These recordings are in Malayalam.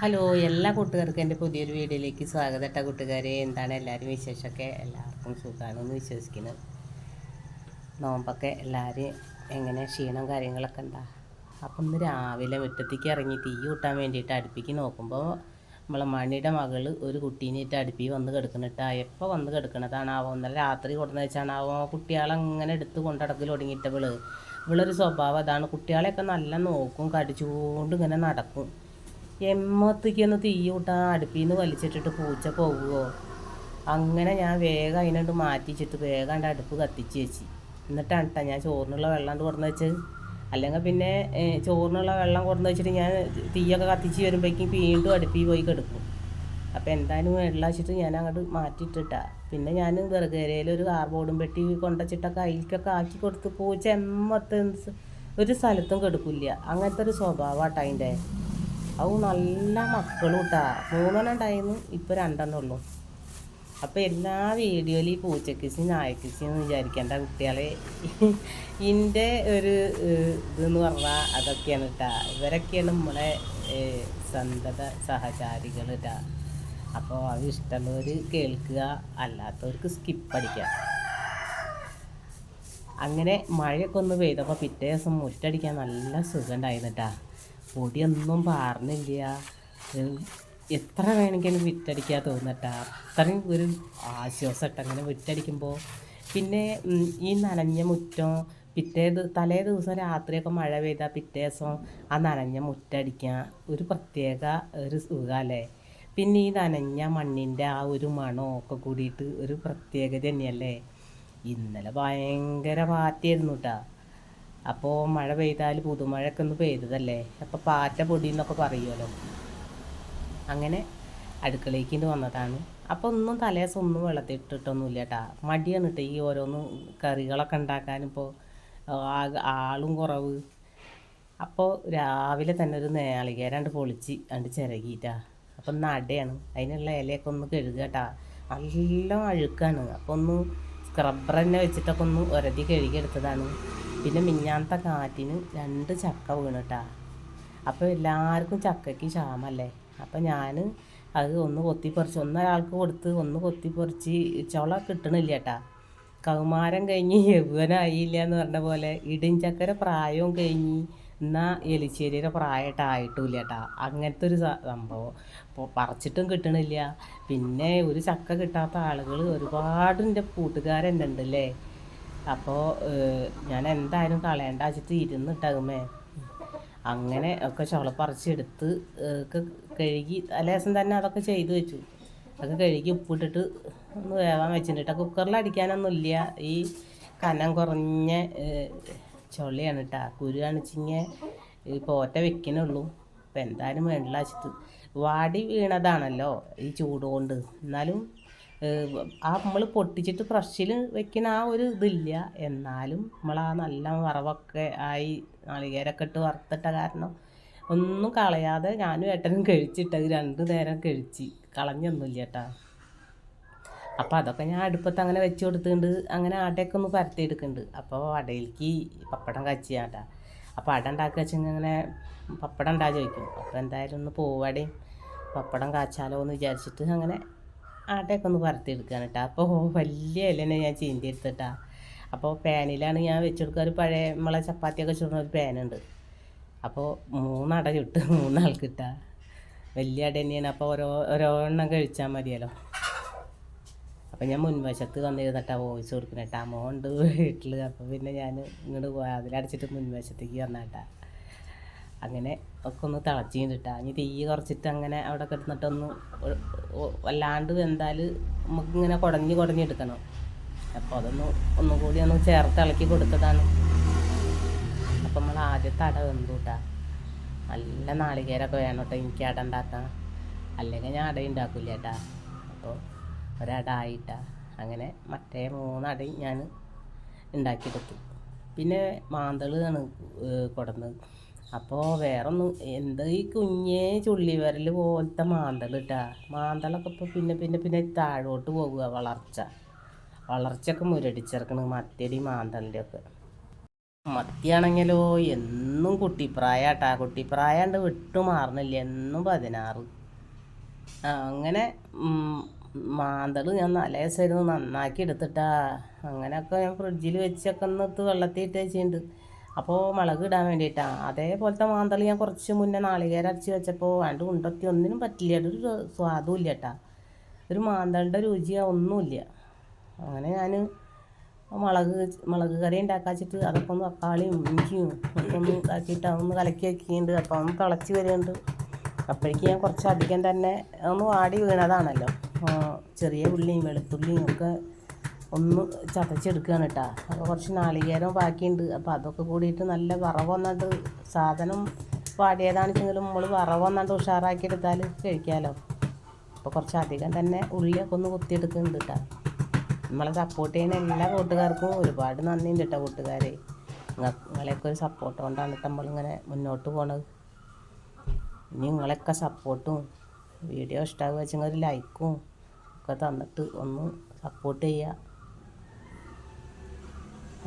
ഹലോ എല്ലാ കൂട്ടുകാർക്കും എന്റെ പുതിയൊരു വീഡിയോയിലേക്ക് സ്വാഗതം കേട്ടോ കൂട്ടുകാരെ. എന്താണ് എല്ലാവരും വിശേഷമൊക്കെ? എല്ലാവർക്കും സുഖമാണെന്ന് വിശ്വസിക്കുന്നത് നോമ്പൊക്കെ എല്ലാവരും എങ്ങനെ? ക്ഷീണം കാര്യങ്ങളൊക്കെ ഉണ്ടാ? അപ്പം ഇന്ന് രാവിലെ മുറ്റത്തേക്ക് ഇറങ്ങി തീ കൂട്ടാൻ വേണ്ടിയിട്ട് അടുപ്പിക്ക് നോക്കുമ്പോൾ നമ്മളെ മണിയുടെ മകൾ ഒരു കുട്ടീനെയിട്ട് അടുപ്പി വന്ന് കിടക്കണിട്ടാ എപ്പോൾ വന്ന് കിടക്കണതാണാവോ? ഇന്നലെ രാത്രി കൊടുന്ന വെച്ചാണാവോ? കുട്ടികളങ്ങനെ എടുത്ത് കൊണ്ടടക്കിൽ തുടങ്ങിയിട്ട് ഇവൾ ഇവളൊരു സ്വഭാവം അതാണ്. കുട്ടികളെയൊക്കെ നല്ല നോക്കും കടിച്ചുകൊണ്ട് ഇങ്ങനെ നടക്കും. എമ്മത്തേക്കൊന്ന് തീ കൂട്ടാൻ അടുപ്പിൽ നിന്ന് വലിച്ചിട്ടിട്ട് പൂച്ച പോകുമോ അങ്ങനെ ഞാൻ വേഗം അതിനോട് മാറ്റിച്ചിട്ട് വേഗം എന്റെ അടുപ്പ് കത്തിച്ച് വെച്ച്. എന്നിട്ടാണ് ഞാൻ ചോറിനുള്ള വെള്ളം കൊടുന്ന് വെച്ച് അല്ലെങ്കിൽ പിന്നെ ചോറിനുള്ള വെള്ളം കൊടുന്ന് വെച്ചിട്ട് ഞാൻ തീയൊക്കെ കത്തിച്ച് വരുമ്പോഴേക്കും വീണ്ടും അടുപ്പിൽ പോയി കിടക്കും. അപ്പോൾ എന്തായാലും വെള്ളം വെച്ചിട്ട് ഞാൻ അങ്ങോട്ട് മാറ്റിയിട്ടിട്ടാ. പിന്നെ ഞാൻ വെറുകരയിൽ ഒരു കാർബോർഡും പെട്ടി കൊണ്ടുവച്ചിട്ടൊക്കെ അതിലേക്കൊക്കെ ആക്കി കൊടുത്ത് പൂച്ച എമ്മത്തെ ഒരു സ്ഥലത്തും കെടുക്കില്ല. അങ്ങനത്തെ ഒരു സ്വഭാവമാട്ടോ അതിന്റെ അത് നല്ല മക്കളും കേട്ടാ മൂന്നെണ്ണം ഉണ്ടായിരുന്നു ഇപ്പോൾ രണ്ടെണ്ണം ഉള്ളൂ. അപ്പോൾ എല്ലാ വീഡിയോയിലും ഈ പൂച്ചക്കിസി നായക്കിസി എന്ന് വിചാരിക്കേണ്ട കുട്ടികളെ. എന്റെ ഒരു ഇതെന്ന് പറഞ്ഞാൽ അതൊക്കെയാണ് കേട്ടാ ഇവരൊക്കെയാണ് നമ്മളെ സന്തത സഹചാരികൾ കേട്ടാ അപ്പോൾ അത് ഇഷ്ടമുള്ളവർ കേൾക്കുക അല്ലാത്തവർക്ക് സ്കിപ്പ് അടിക്കാം അങ്ങനെ മഴയൊക്കെ ഒന്ന് പെയ്തപ്പോൾ പിറ്റേ ദിവസം മുറ്റടിക്കാൻ നല്ല സുഖം ഉണ്ടായിരുന്നു കേട്ടാ പൊടിയൊന്നും പാർന്നില്ല. എത്ര വേണമെങ്കിലും വിറ്റടിക്കാൻ തോന്നട്ടാ. അത്രയും ഒരു ആശ്വാസം ഇട്ട് അങ്ങനെ വിറ്റടിക്കുമ്പോൾ പിന്നെ ഈ നനഞ്ഞ മുറ്റം പിറ്റേ തലേ ദിവസം രാത്രിയൊക്കെ മഴ പെയ്താൽ പിറ്റേ ദിവസം ആ നനഞ്ഞ മുറ്റടിക്കാൻ ഒരു പ്രത്യേക ഒരു സുഖമല്ലേ പിന്നെ ഈ നനഞ്ഞ മണ്ണിന്റെ ആ ഒരു മണവും ഒക്കെ കൂടിയിട്ട് ഒരു പ്രത്യേകത തന്നെയല്ലേ? ഇന്നലെ ഭയങ്കര പാറ്റിയായിരുന്നു കേട്ടാ അപ്പോൾ മഴ പെയ്താൽ പുതുമഴയൊക്കെ ഒന്ന് പെയ്തതല്ലേ? അപ്പോൾ പാറ്റ പൊടി എന്നൊക്കെ പറയുമല്ലോ അങ്ങനെ അടുക്കളയ്ക്ക് വന്നതാണ്. അപ്പോൾ ഒന്നും തലേസം ഒന്നും വെള്ളത്തിട്ടിട്ടൊന്നുമില്ല കേട്ടാ മടിയാണ് കേട്ടോ ഈ ഓരോന്ന് കറികളൊക്കെ ഉണ്ടാക്കാനിപ്പോൾ ആളും കുറവ്. അപ്പോൾ രാവിലെ തന്നെ ഒരു നാളികേരണ്ട് പൊളിച്ച് അണ്ട് ചിരകിയിട്ടാ. അപ്പം നടയാണ്. അതിനുള്ള ഇലയൊക്കെ ഒന്ന് കഴുകുക കേട്ടാ നല്ല അഴുക്കാണ്. അപ്പോൾ ഒന്ന് സ്ക്രബ്ബർ തന്നെ വെച്ചിട്ടൊക്കെ ഒന്ന് ഉരതി കഴുകിയെടുത്തതാണ്. പിന്നെ മിഞ്ഞാന്നത്തെ കാറ്റിന് രണ്ട് ചക്ക വീണിട്ടാ. അപ്പോൾ എല്ലാവർക്കും ചക്കയ്ക്ക് ക്ഷാമല്ലേ? അപ്പോൾ ഞാൻ അത് ഒന്ന് കൊത്തിപ്പറിച്ച് ഒന്നൊരാൾക്ക് കൊടുത്ത് ഒന്ന് കൊത്തിപ്പറിച്ച് ചുള കിട്ടണില്ല കേട്ടാ കൗമാരം കഴിഞ്ഞ് യൗവനായില്ല എന്ന് പറഞ്ഞ പോലെ ഇടിഞ്ചക്കര പ്രായവും കഴിഞ്ഞ് എന്നാൽ എലിശ്ശേരിയുടെ പ്രായമായിട്ട് ആയിട്ടുമില്ല കേട്ടാ അങ്ങനത്തെ ഒരു സംഭവം. അപ്പോൾ പറിച്ചിട്ടും കിട്ടണില്ല പിന്നെ ഒരു ചക്ക കിട്ടാത്ത ആളുകൾ ഒരുപാട് എന്റെ കൂട്ടുകാരെന്നെ ഉണ്ട് അല്ലേ അപ്പോൾ ഞാൻ എന്തായാലും കളയണ്ട വെച്ചിട്ട് ഇരുന്നിട്ടകുമേ അങ്ങനെ ഒക്കെ ചുള പറിച്ചെടുത്ത് ഒക്കെ കഴുകി തലേദിവസം തന്നെ അതൊക്കെ ചെയ്തു വെച്ചു. അതൊക്കെ കഴുകി ഉപ്പിട്ടിട്ട് ഒന്ന് വേവാൻ വെച്ചിട്ട് കുക്കറിൽ അടിക്കാനൊന്നുമില്ല. ഈ കനം കുറഞ്ഞ ചൊള്ളിയാണ് കേട്ടോ കുരു കാണിച്ചിങ്ങ ഈ പോറ്റ വെക്കണുള്ളൂ അപ്പം എന്തായാലും വേണ്ടില്ല വെച്ചിട്ട് വാടി വീണതാണല്ലോ ഈ ചൂട് കൊണ്ട്. എന്നാലും ആ നമ്മൾ പൊട്ടിച്ചിട്ട് ഫ്രഷിൽ വെക്കുന്ന ആ ഒരു ഇതില്ല. എന്നാലും നമ്മൾ ആ നല്ല വറവൊക്കെ ആയി നാളികേരൊക്കെ ഇട്ട് വറുത്തിട്ട കാരണം ഒന്നും കളയാതെ ഞാനും ഏട്ടനും കഴിച്ചിട്ട് രണ്ട് നേരം കഴിച്ച് കളഞ്ഞൊന്നുമില്ല കേട്ടാ അപ്പോൾ അതൊക്കെ ഞാൻ അടുപ്പത്ത് അങ്ങനെ വെച്ച് കൊടുത്തിട്ടുണ്ട് അങ്ങനെ അടയൊക്കെ ഒന്ന് പരത്തിയെടുക്കുന്നുണ്ട് അപ്പോൾ അടയിലേക്ക് പപ്പടം കച്ചിയാട്ടാ അപ്പോൾ അട ഉണ്ടാക്കുക വെച്ചെങ്കിൽ പപ്പടം ഉണ്ടാ ചോദിക്കും. അപ്പോൾ എന്തായാലും ഒന്ന് പോവാടേയും പപ്പടം കാച്ചാലോ എന്ന് വിചാരിച്ചിട്ട് അങ്ങനെ അടയൊക്കെ ഒന്ന് വറുത്തെടുക്കുകയാണ് കേട്ടോ അപ്പോൾ വലിയ ഇലനെ ഞാൻ ചീന്തി എടുത്തിട്ടാ അപ്പോൾ പാനിലാണ് ഞാൻ വെച്ചെടുക്കുക. ഒരു പഴയ നമ്മളെ ചപ്പാത്തിയൊക്കെ ചുടുന്ന ഒരു പാനുണ്ട്. അപ്പോൾ മൂന്നട ചുട്ട് മൂന്നാൾക്ക് ഇട്ടാ വലിയ അട തന്നെയാണ്. അപ്പോൾ ഓരോ ഓരോ എണ്ണം കഴിച്ചാൽ മതിയല്ലോ. അപ്പോൾ ഞാൻ മുൻവശത്ത് വന്നിരുന്നിട്ടാ വോയിസ് കൊടുക്കണേട്ടാ മോണ്ട് വീട്ടിൽ അപ്പോൾ പിന്നെ ഞാൻ ഇങ്ങോട്ട് പോയി അതിലടച്ചിട്ട് മുൻവശത്തേക്ക് വന്നാട്ടാ. അങ്ങനെ ഒക്കെ ഒന്ന് തിളച്ച് കിട്ടാ ഇനി തീ കുറച്ചിട്ട് അങ്ങനെ അവിടെ കിടന്നിട്ടൊന്ന് വല്ലാണ്ട് വെന്താൽ നമുക്കിങ്ങനെ കുടഞ്ഞ് കുടഞ്ഞെടുക്കണം അപ്പോൾ അതൊന്ന് ഒന്നും കൂടി ഒന്ന് ചേർത്ത് ഇളക്കി കൊടുത്തതാണ്. അപ്പം നമ്മൾ ആദ്യത്തെ അട വെന്തു കേട്ടാ നല്ല നാളികേരമൊക്കെ വേണം കേട്ടോ എനിക്ക് അട ഉണ്ടാക്കാൻ. അല്ലെങ്കിൽ ഞാൻ അട ഉണ്ടാക്കില്ല കേട്ടാ. അപ്പോൾ ഒരട ആയിട്ടാ. അങ്ങനെ മറ്റേ മൂന്നടയും ഞാൻ ഉണ്ടാക്കിയെടുത്തു. പിന്നെ മാന്തളാണ് കൊടുന്നത് അപ്പോൾ വേറൊന്നും എന്ത് ഈ കുഞ്ഞേ ചുള്ളി വിരൽ പോലത്തെ മാന്തൾ ഇട്ടാ മാന്തളൊക്കെ ഇപ്പോൾ പിന്നെ പിന്നെ പിന്നെ താഴോട്ട് പോകുക വളർച്ച. വളർച്ചയൊക്കെ മുരടിച്ചിറക്കണ് മത്തിയടി മാന്തളിന്റെ ഒക്കെ മത്തിയാണെങ്കിലോ എന്നും കുട്ടിപ്രായാട്ടാ. കുട്ടിപ്രായണ്ട് വിട്ടു മാറുന്നില്ല എന്നും പതിനാറ്. അങ്ങനെ മാന്തൾ ഞാൻ നല്ല ദിവസമായിരുന്നു നന്നാക്കി എടുത്തിട്ടാ. അങ്ങനെയൊക്കെ ഞാൻ ഫ്രിഡ്ജിൽ വെച്ചൊക്കെ ഒന്ന് എടുത്ത് വെച്ചിട്ടുണ്ട്. അപ്പോൾ മുളക് ഇടാൻ വേണ്ടിയിട്ടാണ് അതേപോലത്തെ മാന്തളി ഞാൻ കുറച്ച് മുന്നേ നാളികേരം അരച്ച് വെച്ചപ്പോൾ അതിന്റെ ഉണ്ടത്തി ഒന്നിനും പറ്റില്ല. ഒരു സ്വാദും ഇല്ല കേട്ടാ ഒരു മാന്തളിന്റെ രുചിയാ ഒന്നുമില്ല അങ്ങനെ ഞാൻ മുളക് മുളക് കറി ഉണ്ടാക്കാച്ചിട്ട് അതൊക്കെ ഒന്ന് തക്കാളിയും ഇഞ്ചിയും ഒക്കെ ഒന്ന് ഇതാക്കിയിട്ട് അതൊന്ന് കലക്കി വെക്കുന്നുണ്ട് അപ്പോൾ ഒന്ന് തിളച്ച് വരുന്നുണ്ട് അപ്പോഴേക്ക് ഞാൻ കുറച്ചധികം തന്നെ ഒന്ന് വാടി വീണതാണല്ലോ. ചെറിയ ഉള്ളിയും വെളുത്തുള്ളിയും ഒക്കെ ഒന്ന് ചതച്ചെടുക്കുകയാണ് കേട്ടോ. അപ്പോൾ കുറച്ച് നാളികേരം ബാക്കിയുണ്ട്. അപ്പോൾ അതൊക്കെ കൂടിയിട്ട് നല്ല വറവ് വന്നിട്ട് സാധനം വാടിയതാണെങ്കിലും നമ്മൾ വറവ് വന്നിട്ട് ഉഷാറാക്കി എടുത്താൽ കഴിക്കാമല്ലോ. അപ്പോൾ കുറച്ച് അധികം തന്നെ ഉള്ളിയൊക്കെ ഒന്ന് കുത്തിയെടുക്കുന്നുണ്ട് കേട്ടോ. നമ്മളെ സപ്പോർട്ട് ചെയ്യുന്ന എല്ലാ കൂട്ടുകാർക്കും ഒരുപാട് നന്ദിയുണ്ട് കേട്ടോ കൂട്ടുകാരെ. നിങ്ങ- നിങ്ങളെയൊക്കെ ഒരു സപ്പോർട്ട് കൊണ്ടാണ് കേട്ടോ നമ്മളിങ്ങനെ മുന്നോട്ട് പോണത്. ഇനി നിങ്ങളെയൊക്കെ സപ്പോർട്ടും വീഡിയോ ഇഷ്ടമാകുക വെച്ചെങ്കിൽ ഒരു ലൈക്കും ഒക്കെ തന്നിട്ട് ഒന്ന് സപ്പോർട്ട് ചെയ്യുക.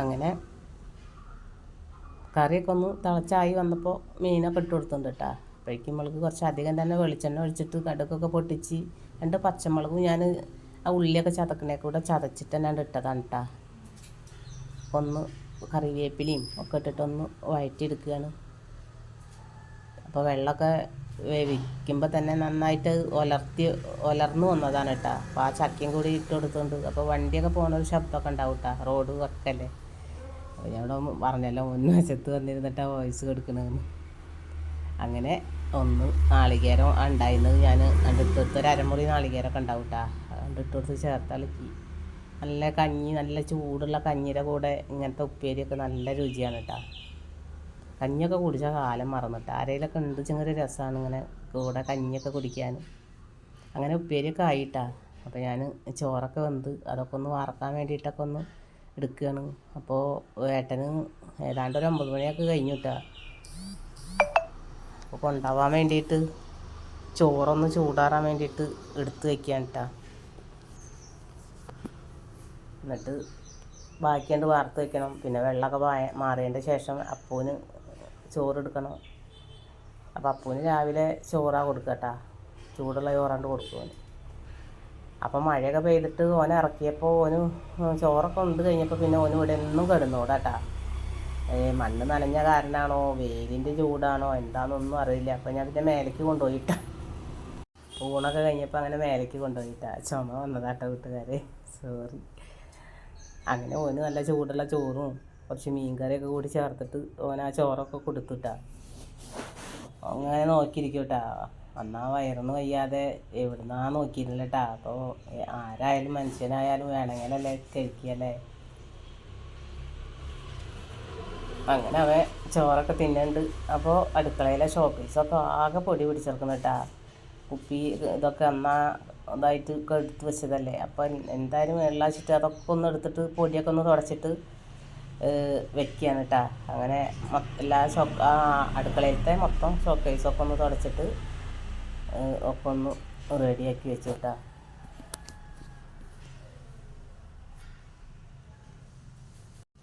അങ്ങനെ. കറിയൊക്കെ ഒന്ന് തിളച്ചായി വന്നപ്പോൾ മീനൊക്കെ ഇട്ട് കൊടുത്തിട്ടുണ്ട് കേട്ടോ അപ്പോഴേക്കും നമ്മൾക്ക് കുറച്ച് അധികം തന്നെ വെളിച്ചെണ്ണ ഒഴിച്ചിട്ട് കടുക്കൊക്കെ പൊട്ടിച്ച് രണ്ട് പച്ചമുളകും ഞാൻ ആ ഉള്ളിയൊക്കെ ചതക്കണേ കൂടെ ചതച്ചിട്ട് തന്നെ ഇട്ടതാണ് കേട്ടോ ഒന്ന് കറിവേപ്പിലയും ഒക്കെ ഇട്ടിട്ടൊന്ന് വഴറ്റിയെടുക്കുകയാണ്. അപ്പോൾ വെള്ളമൊക്കെ വേവിക്കുമ്പോൾ തന്നെ നന്നായിട്ട് ഒലർത്തി ഒലർന്നു വന്നതാണ് കേട്ടോ. അപ്പോൾ ആ ചക്കയും കൂടി ഇട്ട് കൊടുത്തുകൊണ്ട് അപ്പോൾ വണ്ടിയൊക്കെ പോകുന്ന ഒരു ശബ്ദമൊക്കെ ഉണ്ടാവും കേട്ടോ. റോഡ് വർക്കല്ലേ അപ്പോൾ ഞാൻ ഇവിടെ പറഞ്ഞല്ലോ മുൻവശത്ത് വന്നിരുന്നിട്ടാ വോയിസ് കൊടുക്കണമെന്ന് അങ്ങനെ ഒന്ന് നാളികേരം ഉണ്ടായിരുന്നത് ഞാൻ കണ്ടിട്ട് ഒരു അരമുറി നാളികേരമൊക്കെ ഉണ്ടാവും കേട്ടോ. കണ്ടിട്ട് കൊടുത്ത് ചേർത്തളക്കി നല്ല കഞ്ഞി നല്ല ചൂടുള്ള കഞ്ഞിയുടെ കൂടെ ഇങ്ങനത്തെ ഉപ്പേരിയൊക്കെ നല്ല രുചിയാണ് കേട്ടോ. കഞ്ഞിയൊക്കെ കുടിച്ച കാലം മറന്നിട്ട്. ആരെങ്കിലൊക്കെ ഉണ്ട് ചെറിയ രസമാണ് ഇങ്ങനെ കൂടെ കഞ്ഞിയൊക്കെ കുടിക്കാൻ. അങ്ങനെ ഉപ്പേരിയൊക്കെ ആയിട്ടാ. അപ്പോൾ ഞാൻ ചോറൊക്കെ വെന്ത് അതൊക്കെ ഒന്ന് വറക്കാൻ വേണ്ടിയിട്ടൊക്കെ ഒന്ന് എടുക്കുകയാണ് അപ്പോൾ ഏട്ടന് ഏതാണ്ട് ഒരു ഒമ്പത് മണിയൊക്കെ കഴിഞ്ഞു കിട്ടുക അപ്പോൾ കൊണ്ടുപോകാൻ വേണ്ടിയിട്ട് ചോറൊന്ന് ചൂടാറാൻ വേണ്ടിയിട്ട് എടുത്ത് വയ്ക്കാൻ കേട്ടാ എന്നിട്ട് ബാക്കിയുണ്ട് വാർത്ത് വയ്ക്കണം പിന്നെ വെള്ളമൊക്കെ മാറിയതിന്റെ ശേഷം അപ്പൂന് ചോറെടുക്കണം. അപ്പോൾ അപ്പൂന് രാവിലെ ചോറാ കൊടുക്കട്ടാ. ചൂടുള്ള ചോറാണ്ട് കൊടുക്കും ഓന്. അപ്പം മഴയൊക്കെ പെയ്തിട്ട് ഓനെ ഇറക്കിയപ്പോൾ ഓന് ചോറൊക്കെ ഉണ്ട് കഴിഞ്ഞപ്പോൾ പിന്നെ ഓന് ഇവിടെ എന്നും കിടന്നോടാട്ടാ. ഏ മണ്ണ് നനഞ്ഞ കാരണമാണോ വെയിലിന്റെ ചൂടാണോ? എന്താണെന്നൊന്നും അറിയില്ല. അപ്പം ഞാൻ പിന്നെ മേലേക്ക് കൊണ്ടുപോയിട്ടാ. ഊണൊക്കെ കഴിഞ്ഞപ്പോൾ അങ്ങനെ മേലേക്ക് കൊണ്ടുപോയിട്ടാ. ചുമ വന്നതാട്ടോ വീട്ടുകാരെ. സോറി അങ്ങനെ ഓന് നല്ല ചൂടുള്ള ചോറും കുറച്ച് മീൻ കറിയൊക്കെ കൂടി ചേർത്തിട്ട് ഓൻ ആ ചോറൊക്കെ കൊടുത്തുട്ടാ. അങ്ങനെ നോക്കിയിരിക്കും കേട്ടാ അന്നാ വയറിന് വയ്യാതെ എവിടുന്നാ നോക്കിയിരുന്നില്ല കേട്ടാ അപ്പോൾ ആരായാലും മനുഷ്യനായാലും വേണമെങ്കിലല്ലേ കഴിക്കല്ലേ? അങ്ങനെ അവൻ ചോറൊക്കെ തിന്നുന്നുണ്ട് അപ്പോൾ അടുക്കളയിലെ ഷോപ്പീസൊക്കെ ആകെ പൊടി പിടിച്ചെടുക്കുന്നു കേട്ടാ കുപ്പി ഇതൊക്കെ അന്നാ ഇതായിട്ട് എടുത്ത് വെച്ചതല്ലേ. അപ്പം എന്തായാലും വെള്ളാച്ചിട്ട് അതൊക്കെ ഒന്ന് എടുത്തിട്ട് പൊടിയൊക്കെ ഒന്ന് തുടച്ചിട്ട് വെക്കുകയാണ് കേട്ടാ അങ്ങനെ എല്ലാ ഷോ അടുക്കളയിലത്തെ മൊത്തം ഷോക്കേസൊക്കെ ഒന്ന് തുടച്ചിട്ട് ഒക്കെ ഒന്ന് റെഡിയാക്കി വെച്ചു കേട്ടാ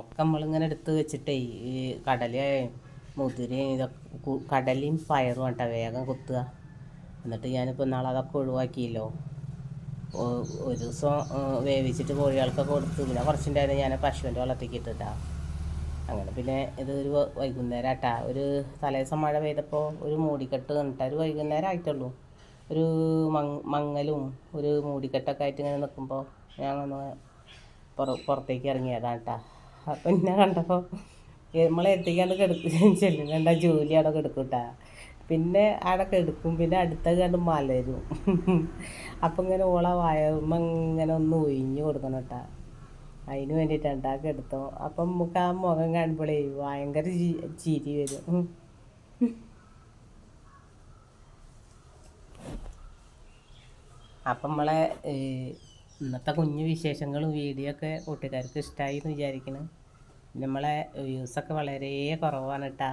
ഒക്കെ നമ്മളിങ്ങനെ എടുത്ത് വെച്ചിട്ടേ ഈ കടലയും മുതിരയും ഇതൊക്കെ കടലയും പയറും കേട്ടോ വേഗം കുത്തുക. എന്നിട്ട് ഞാനിപ്പോൾ നാളെ അതൊക്കെ ഒഴിവാക്കിയല്ലോ. ഒരു ദിവസം വേവിച്ചിട്ട് കോഴികൾക്കൊക്കെ കൊടുത്ത്. പിന്നെ കുറച്ചുണ്ടായിരുന്നു ഞാൻ പശുവിന്റെ വെള്ളത്തേക്ക് ഇട്ടിട്ടാ. അങ്ങനെ പിന്നെ ഇതൊരു വൈകുന്നേരം ആട്ടാ ഒരു തലേദിവസം മഴ പെയ്തപ്പോൾ ഒരു മൂടിക്കെട്ട് കണ്ടിട്ട് ഒരു വൈകുന്നേരം ആയിട്ടുള്ളൂ ഒരു മങ് മങ്ങലും ഒരു മൂടിക്കെട്ടൊക്കെ ആയിട്ട് ഇങ്ങനെ നിൽക്കുമ്പോൾ ഞാൻ ഒന്ന് പുറ പുറത്തേക്ക് ഇറങ്ങിയതാണ് കേട്ടാ അപ്പം എന്നെ കണ്ടപ്പോൾ നമ്മളെത്തിക്കാണ്ട് കിടക്കും ചെല്ലും കണ്ട ജോലി അവിടെ കിടക്കും കേട്ടാ പിന്നെ അവിടെ കെടുക്കും പിന്നെ അടുത്ത കണ്ട് മലരും. അപ്പം ഇങ്ങനെ ഓള വയറുമ്മ ഇങ്ങനെ ഒന്ന് ഒഴിഞ്ഞു കൊടുക്കണം കേട്ടാ അതിന് വേണ്ടിയിട്ടാണ് ആ കെടുത്തോ അപ്പം നമുക്ക് ആ മുഖം കാണുമ്പോഴേ ഭയങ്കര ചിരി വരും. അപ്പം നമ്മളെ ഇന്നത്തെ കുഞ്ഞു വിശേഷങ്ങളും വീഡിയോ ഒക്കെ കൂട്ടുകാർക്ക് ഇഷ്ടമായി എന്ന് വിചാരിക്കണം നമ്മളെ വ്യൂസൊക്കെ വളരെ കുറവാണ് കേട്ടാ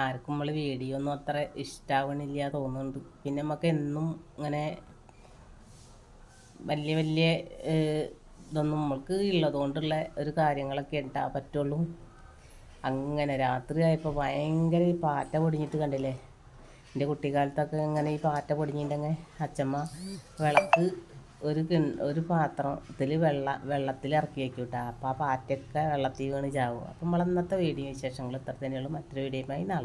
ആർക്കും നമ്മൾ വീഡിയോ ഒന്നും അത്ര ഇഷ്ടാവണില്ല തോന്നുന്നുണ്ട്. പിന്നെ നമുക്ക് എന്നും ഇങ്ങനെ വലിയ വലിയ ഇതൊന്നും നമ്മൾക്ക് ഉള്ളതുകൊണ്ടുള്ള ഒരു കാര്യങ്ങളൊക്കെ ഉണ്ടാ പറ്റുള്ളൂ. അങ്ങനെ രാത്രി ആയപ്പോൾ ഭയങ്കര ഈ പാറ്റ പൊടിഞ്ഞിട്ട് കണ്ടില്ലേ? എന്റെ കുട്ടിക്കാലത്തൊക്കെ ഇങ്ങനെ ഈ പാറ്റ പൊടിഞ്ഞിട്ടുണ്ടെങ്കിൽ അച്ഛമ്മ വിളക്ക് ഒരു കിൺ ഒരു പാത്രത്തിൽ വെള്ള വെള്ളത്തിൽ ഇറക്കി വയ്ക്കും കേട്ടോ അപ്പോൾ ആ പാറ്റയൊക്കെ വെള്ളത്തിൽ വീണ് ചാവും. അപ്പം നമ്മൾ ഇന്നത്തെ വീഡിയോ വിശേഷങ്ങൾ ഇത്ര തന്നെയുള്ളൂ. മറ്റൊരു വീഡിയോയുമായി നാളെ